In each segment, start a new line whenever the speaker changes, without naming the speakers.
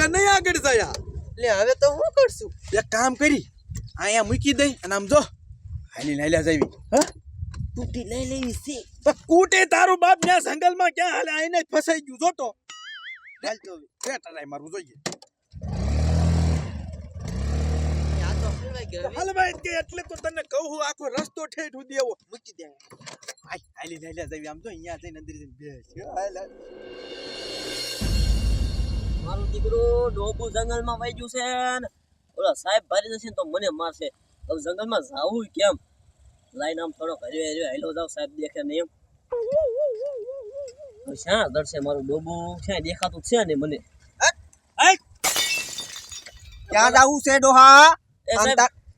હવે નહીં આગળ જયા
લે હવે તો હું કરશું?
એક કામ કરી અહીંયા મૂકી દઈ અને આમ જો હાલી લાલ્યા જવી. હા?
તૂટી લઈ લેવી છે.
તો કૂટે તારું બાપ ત્યાં જંગલમાં ક્યાં હાલે? આઈને જ ફસાઈ ગયું જોતો.
ચાલ તો હવે.
ટ્રાય મારવું જોઈએ.
આ તો હલવાઈ ગયો હવે.
હાલ ભાઈ કે એટલે તો તને કહું હું આખો રસ્તો ઠેઠ સુધી દેવો
મૂકી દે.
હાય હાલી લાલ્યા જવી. આમ જો અહીંયા જઈને અંદર જઈને બેસ. હાલ, હાલ.
મારું દીકરો ડોબુ જંગલમાં વહી ગયું છે ને. ઓલા સાહેબ ભારી જશે ને તો મને મારશે. જંગલમાં જાવું કેમ? લાઈન આમ થોડો હર્યો હર્યો હેલો જાવ સાહેબ દેખે ને એમ. શ્યાં દડશે મારું ડોબુ? ક્યાંય દેખાતું છે ને મને?
ક્યાં જાવું છે ડોહા?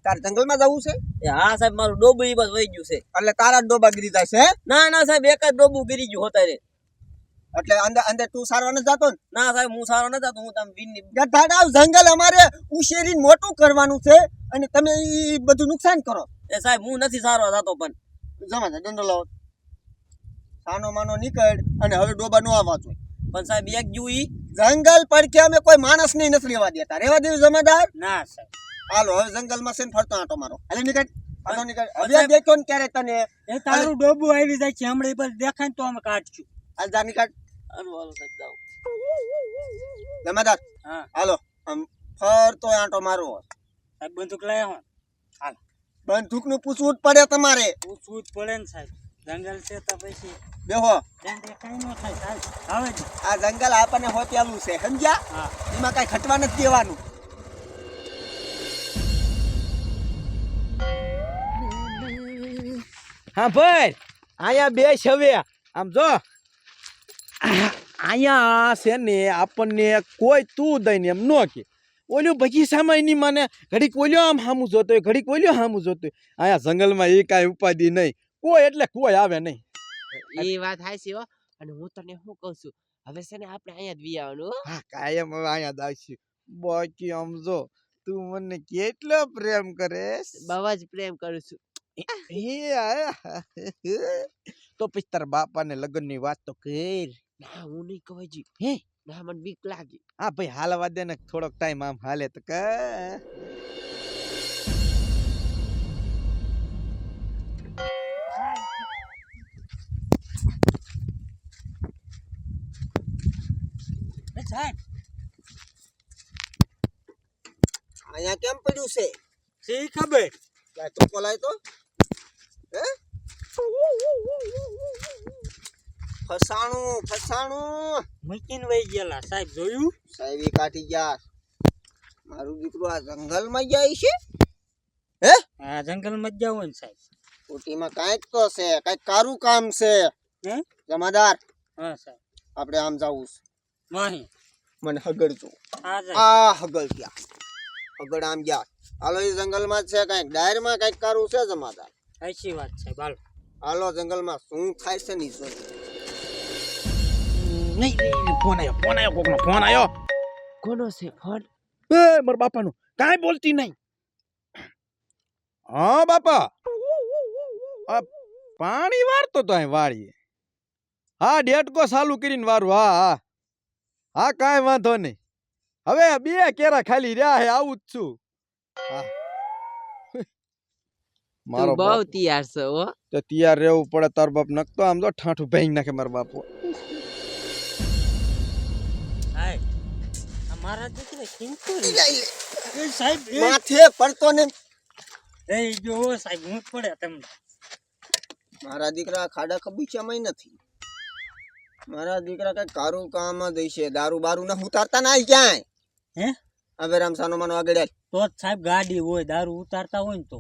તાર જંગલમાં જાવું છે?
હા સાહેબ મારું ડોબુ એ બસ વહી ગયું છે.
એટલે તારા ડોબા ગીરી જાય છે
ના ના સાહેબ એક જ ડોબુ ગીરી ગયું હોતા રે
એટલે અંદર અંદર તું સારવા ન જાતો ને?
ના સાહેબ હું સારો ન જતો હું તમે વિનની
ગધાડાવ જંગલ અમારે ઉશેરી મોટું કરવાનું છે અને તમે ઈ બધું નુકસાન કરો.
એ સાહેબ હું નથી સારો થતો પણ
જમા દંડો લાવો. સાનો માનો નીકળ અને હવે ડોબા નો આવવા જોઈએ.
પણ સાહેબ એક ગયું ઈ.
જંગલ પડખે અમે કોઈ માણસ નહીં નથી રહેવા દેતા. રહેવા દેવું જમાદાર.
ના સાહેબ.
હાલો હવે જંગલમાં છે ને ફરતો આટો મારો. હાલે નીકળ. આટો નીકળ. હવે દેખો ને ક્યારે તને.
એ તારું ડોબું આવી જાય છે હમણાં પર દેખાય ને તો અમે કાઢશું.
હાલ જા નીકળ.
હાલો હાલો સાહેબ જાઓ
જમાદાર
હા.
હાલો. આમ ફરતો આંટો મારવો
સાહેબ બંદૂક લઈ આવો હાલ.
બંદૂકનું પૂછવું જ પડે તમારે.
પૂછવું જ પડે ને સાહેબ. જંગલ છે તો પછી
બેહો.
ત્યાં ન થાય. સાહેબ આવે
આ જંગલ આપણને હોત્યાલું છે સમજ્યા?
હા.
એમાં કઈ ખટવા નથી દેવાનું.
હા ભાઈ અહીંયા બે છવ્યા. આમ જો. અહીંયા છે ને આપણને કોઈ તું દઈને એમ ન કે. ઓલ્યો બગીચામાં એની મને ઘડીક ઓલ્યો આમ સામું જોતો હોય ઘડીક ઓલ્યો સામું જોતો હોય. અહીંયા જંગલમાં એ કાંઈ ઉપાધિ નહીં. કોઈ એટલે કોઈ આવે નહીં.
એ વાત હાચી હો. અને હું તને શું કહું છું? હવે છે ને આપણે અહીંયા જ વી હા.
કાયમ હવે અહીંયા જ આવશું. બાકી આમ જો તું મને કેટલો પ્રેમ કરે
બહુ જ પ્રેમ કરું છું.
તો પછી તારા બાપાને લગ્નની વાત તો કર.
ના હું નહીં કહું હજી
હે?
ના મને બીક લાગી.
હા ભાઈ હાલવા દે ને થોડોક ટાઈમ આમ હાલે તો કે.
અહીંયા કેમ પડ્યું છે?
સી ખબર?
લાય તો કોલાય તો? હે? ફસાણું ફસાણું.
મૂકીને વહી ગયેલા. સાહેબ જોયું?
સાહેબી કાઢી ગયા. મારું દીકરું આ જંગલમાં જાય છે?
આ જંગલમાં જ જવું ને સાહેબ.
ઓટીમાં કાંઈક તો છે કાંઈક કારું કામ છે.
હે?
જમાદાર
હા સાહેબ.
આપણે આમ જવું છે.
નહીં
મને
હગડ જો.
આ હગડ ગયા હગડ આમ ગયા. હાલો એ જંગલમાં છે કાંઈક. ડાયરમાં કાંઈક કારું છે જમાદાર.
સાચી વાત છે હાલો
હાલો જંગલમાં શું થાય છે નહીં
નહીં ફોન આવ્યો ફોન આવ્યો કોકનો ફોન આવ્યો
કોનો છે ફોન?
એ મારા બાપાનો. કાંઈ બોલતી નહીં. હા બાપા? આ પાણી વારતો તો અહીં વાળીએ. હા ડેટકો ચાલુ કરીને વારું. હા હા. હા કાંઈ વાંધો નહીં. હવે બે કેરા ખાલી રહ્યા હે આવું જ છું. હા. મારો
બહુ તૈયાર છે ઓ
તો તૈયાર રહેવું પડે તાર બાપ નકતો આમ તો ઠાઠું ભાઈ નાખે મારો બાપો.
મારા દીકરા કિંતુર એ સાહેબ
માથે પડતો ને.
એ જો સાહેબ હું પડે તમને.
મારા દીકરા ખાડા ખબીચામાં નથી. મારા દીકરા કઈ કારું કામ જ દારૂ બારૂ ના ઉતારતા ના ક્યાંય?
હે?
હવે રામસાનો માનો આગળ
તો જ સાહેબ ગાડી હોય દારૂ ઉતારતા હોય ને તો.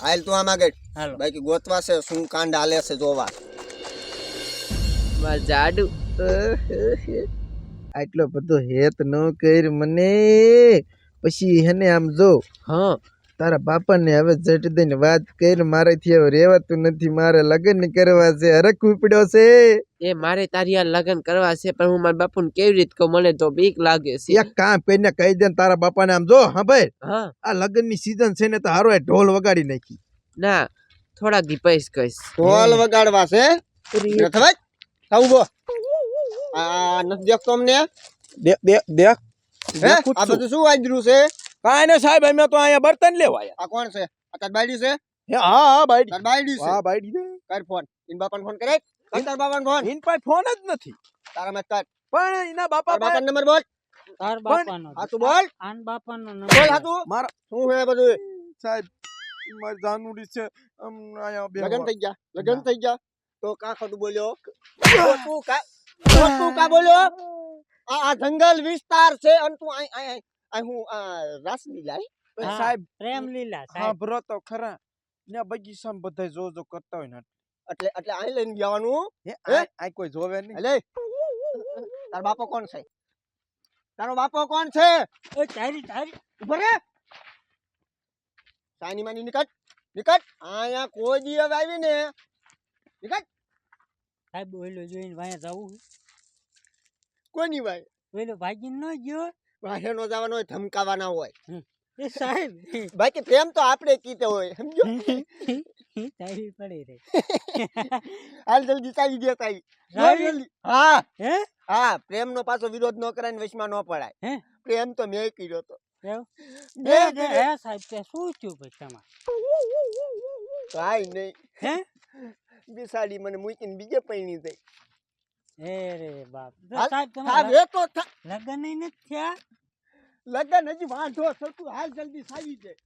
હાલ તું આમ આગળ.
હાલો.
બાકી ગોતવા છે શું કાંડ હાલે છે જોવા.
જાડુ.
આટલો બધો હેત ન કર મને. પછી હેને આમ જો
હા.
તારા બાપાને હવે જટ દઈને વાત કર મારેથી હવે રેવાતું નથી મારે લગ્ન કરવા છે હરખ ઉપડ્યો છે.
એ મારે તારી આ લગ્ન કરવા છે પણ હું મારા બાપુને કેવી રીત કહું મને તો બીક લાગે છે.
એક કામ કરીને કહી દે ને તારા બાપાને આમ જો હા ભાઈ.
આ
આ લગ્નની સીઝન છે ને તો હારો એ ઢોલ વગાડી નાખી.
ના થોડાક દી પૈસ કહીશ.
ઢોલ વગાડવા છે? રથવાજ આવું આ નથી દેખતો અમને?
દેખ.
હે?
દેખું
આ બધું શું વાંદરું છે?
કાંઈ ને સાહેબ અમે તો અહીંયા બર્તન લેવા
આ કોણ છે? આ તાર બાયડી છે?
હે, હા હા બાઈડી
તાર બાયડી છે?
હા બાઈડી
કર ફોન. ઇન બાપાને ફોન કરે તાર બાપાને ફોન.
ઇન પાસે ફોન જ નથી.
તારા મત કર.
પણ એના બાપા
તાર નંબર બોલ.
તાર બાપાનો
આ તું બોલ.
આન બાપાનો
બોલ હા તું.
મારા
શું છે બધું?
સાહેબ મારી જાનુડી છે. આમ અહીંયા બે
લગન થઈ ગયા. લગન થઈ ગયા. તો કા ખોટું બોલ્યો? તું કા તો કા આ જંગલ વિસ્તાર છે અને તું આ આ આ હું આ રાસલીલા
સાહેબ
પ્રેમ સાહેબ.
બ્રો તો ખરા ને બગીચામાં બધા જો જો કરતા હોય ને
એટલે. એટલે આ લઈને જવાનું
હે
હે?
આ આ કોઈ જોવે નહીં.
એટલે તારો બાપો કોણ છે? તારો બાપો કોણ છે?
એ તારી તારી.
ઊભો રે. સાની માની નિકટ નિકટ આયા કોઈ દી હવે આવી ને નિકટ
સાહેબ ઓલો જોઈને વાયા જવું
કોની ભાઈ
ઓલો ભાગીને ન ગયો?
વાહે નો જવાનો હોય ધમકાવાના હોય.
એ સાહેબ.
બાકી પ્રેમ તો આપણે કીતે હોય સમજો?
તારી પડી રે
હાલ જલ્દી ચાલી દે? જલ્દી. હા.
હે?
હા પ્રેમ નો પાછો વિરોધ ન કરાય ને વચમાં ન
હે?
પ્રેમ તો મેં કર્યો તો. બે.
હે સાહેબ કે શું થયું ભાઈ તમારે?
કાંઈ નહીં.
હે?
બિસાડી મને મૂકીને બીજે પૈણી થઈ.
એ રે બાપ. સાહેબ
હા
તમારા. લગ્ન નથી થયા?
લગન હજી વાંધો સરખું હાલ જલ્દી સાજી દે